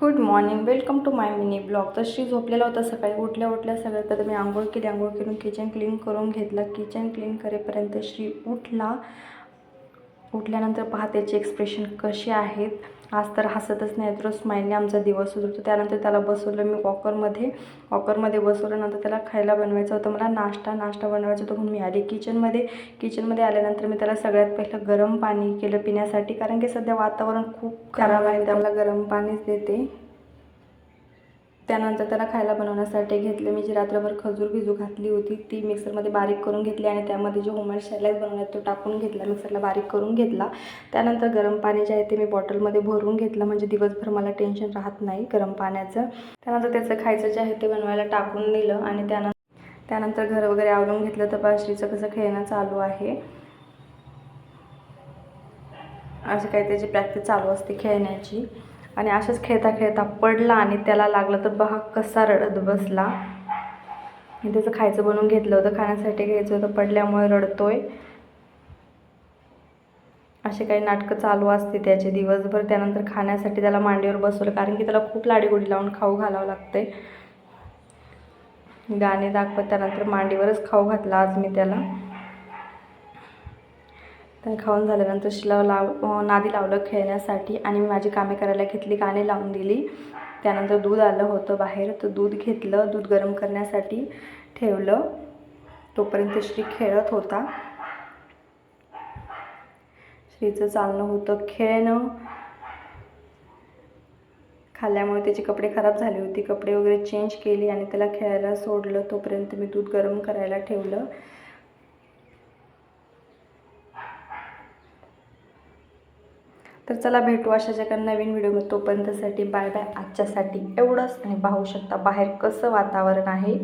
Good morning welcome to my mini blog तर श्री झोपलेला होता सकाळी. उठल्या उठल्या सगळं तर मी आंघोळ केली आंघोळ करून किचन क्लीन करून घेतलं. किचन क्लीन करेपर्यंत श्री उठला. उठल्यानंतर पहा एक्सप्रेशन कसे आहेत. आज तर हसतच नाही तर स्माईलने आमचा दिवस सुरू त्यानंतर त्याला बसवलं मी वॉकरमध्ये वॉकरमध्ये बसवलं नंतर त्याला खायला बनवायचं होतं. मला नाश्ता नाश्ता बनवायचा होता म्हणून मी आले किचनमध्ये किचनमध्ये आल्यानंतर मी त्याला सगळ्यात पहिलं गरम पाणी केलं पिण्यासाठी. कारण की सध्या वातावरण खूप खराब आहे त्याला गरम पाणीच देते. त्यानंतर त्याला खायला बनवण्यासाठी घेतले. मी जी रात्रभर खजूर भिजू घातली होती ती मिक्सरमध्ये बारीक करून घेतली आणि त्यामध्ये जो होममेड सॅलॅड बनवला तो टाकून घेतला. मिक्सरला बारीक करून घेतला. त्यानंतर गरम पाणी जे आहे ते मी बॉटलमध्ये भरून घेतलं. म्हणजे दिवसभर मला टेन्शन राहत नाही गरम पाण्याचं. त्यानंतर त्याचं खायचं जे आहे ते बनवायला टाकून दिलं आणि त्यानंतर त्यानंतर घर वगैरे आवरून घेतलं. तर बाश्रीचं कसं खेळणं चालू आहे. असं काही त्याची प्रॅक्टिस चालू असते खेळण्याची. आणि अशाच खेळता खेळता पडला आणि त्याला लागलं तर बहा कसा रडत बसला. मी त्याचं खायचं बनवून घेतलं होतं खाण्यासाठी घ्यायचं होतं पडल्यामुळे रडतोय. असे काही नाटकं चालू असते त्याचे दिवसभर. त्यानंतर खाण्यासाठी त्याला मांडीवर बसवलं कारण की त्याला खूप लाडीगोडी लावून खाऊ घालावं लागते गाणे दाखवत त्यानंतर मांडीवरच खाऊ घातला आज मी त्याला. तर खाऊन झाल्यानंतर शिला लाव नादी लावलं खेळण्यासाठी आणि मी माझी कामे करायला घेतली गाणे लावून दिली. त्यानंतर दूध आलं होतं बाहेर तर दूध घेतलं दूध गरम करण्यासाठी ठेवलं. तोपर्यंत श्री खेळत होता. श्रीचं चालणं होतं खेळणं. खाल्ल्यामुळे त्याचे कपडे खराब झाले होते कपडे वगैरे चेंज केली आणि त्याला खेळायला सोडलं. तोपर्यंत मी दूध गरम करायला ठेवलं. तर चला भेटू अशाच एका नवीन व्हिडिओमध्ये तोपर्यंतसाठी बाय बाय आजच्यासाठी एवढंच. आणि पाहू शकता बाहेर कसं वातावरण आहे.